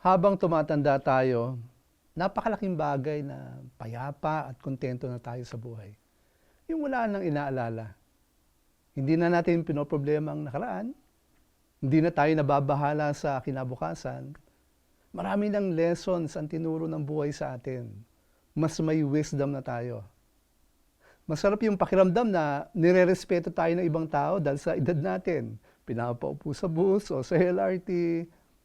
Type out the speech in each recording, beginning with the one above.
habang tumatanda tayo, napakalaking bagay na payapa at kontento na tayo sa buhay. Yung wala nang inaalala. Hindi na natin pinoproblema ang nakaraan. Hindi na tayo nababahala sa kinabukasan. Marami ng lessons ang tinuro ng buhay sa atin. Mas may wisdom na tayo. Masarap yung pakiramdam na nire-respeto tayo ng ibang tao dahil sa edad natin. Pinapaupo sa bus o sa LRT,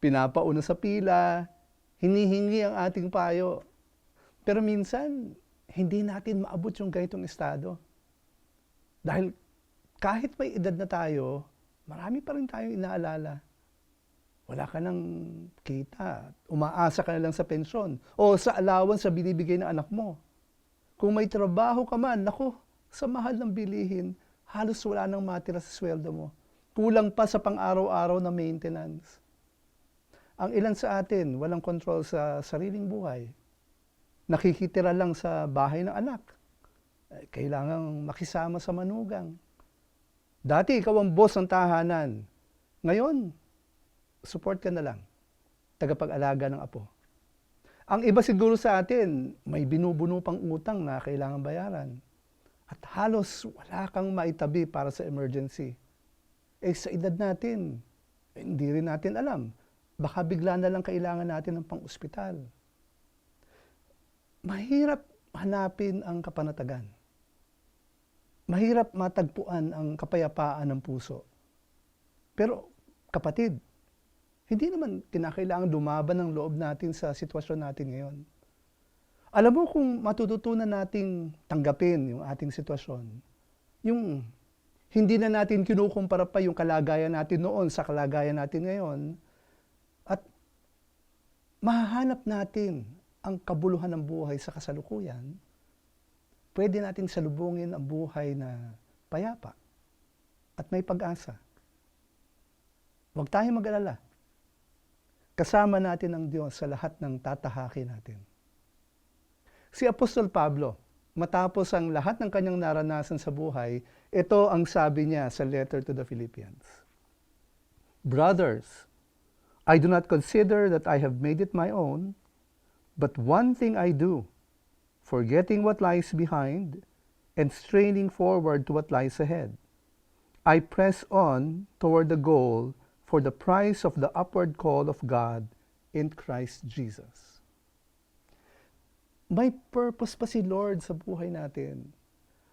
pinapauna sa pila, hinihingi ang ating payo. Pero minsan, hindi natin maabot yung ganitong estado. Dahil kahit may edad na tayo, marami pa rin tayong inaalala. Wala ka nang kita, umaasa ka na lang sa pensyon o sa allowance sa binibigay ng anak mo. Kung may trabaho ka man, nako, sa mahal ng bilihin, halos wala nang matira sa sweldo mo. Kulang pa sa pang-araw-araw na maintenance. Ang ilan sa atin, walang control sa sariling buhay. Nakikitira lang sa bahay ng anak. Eh, Kailangang makisama sa manugang. Dati, ikaw ang boss ng tahanan. Ngayon, support ka na lang. Tagapag-alaga ng apo. Ang iba siguro sa atin, may binubuno pang utang na kailangan bayaran. At halos wala kang maitabi para sa emergency. Eh sa edad natin, hindi rin natin alam. Baka bigla na lang kailangan natin ng pang-ospital. Mahirap hanapin ang kapanatagan. Mahirap matagpuan ang kapayapaan ng puso. Pero kapatid, hindi naman kinakailangan lumaban ng loob natin sa sitwasyon natin ngayon. Alam mo kung matututunan nating tanggapin yung ating sitwasyon, yung hindi na natin kinukumpara pa yung kalagayan natin noon sa kalagayan natin ngayon, at mahahanap natin ang kabuluhan ng buhay sa kasalukuyan, pwede natin salubungin ang buhay na payapa at may pag-asa. Huwag tayong mag-alala. Kasama natin ang Diyos sa lahat ng tatahaki natin. Si Apostol Pablo, matapos ang lahat ng kanyang naranasan sa buhay, ito ang sabi niya sa letter to the Philippians. Brothers, I do not consider that I have made it my own, but one thing I do, forgetting what lies behind and straining forward to what lies ahead. I press on toward the goal for the prize of the upward call of God in Christ Jesus. May purpose pa si Lord sa buhay natin.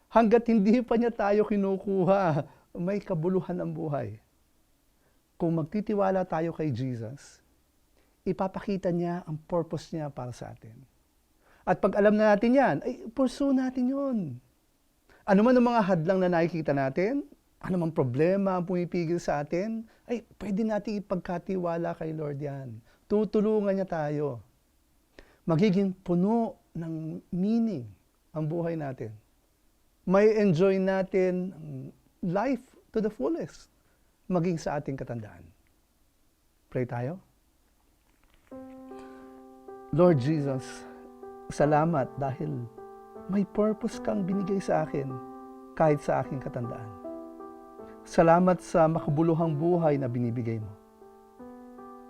Hanggat hindi pa niya tayo kinukuha, may kabuluhan ang buhay. Kung magtitiwala tayo kay Jesus, ipapakita niya ang purpose niya para sa atin. At pag alam na natin yan, ay pursue natin yun. Ano man ang mga hadlang na nakikita natin, ano man problema ang pumipigil sa atin, ay pwede natin ipagkatiwala kay Lord yan. Tutulungan niya tayo. Magiging puno ng meaning ang buhay natin. May enjoy natin life to the fullest, maging sa ating katandaan. Pray tayo. Lord Jesus, salamat dahil may purpose kang binigay sa akin kahit sa aking katandaan. Salamat sa makabuluhang buhay na binibigay mo.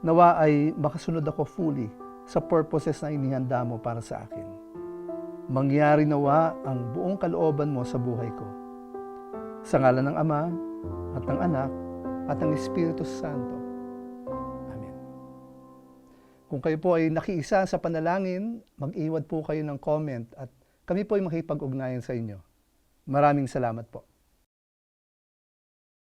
Nawa ay makasunod ako fully sa purposes na inihanda mo para sa akin. Mangyari nawa ang buong kalooban mo sa buhay ko. Sa ngalan ng Ama at ng Anak at ng Espiritu Santo. Amen. Kung kayo po ay nakiisa sa panalangin, mag-iwad po kayo ng comment at kami po ay makipag-ugnayan sa inyo. Maraming salamat po.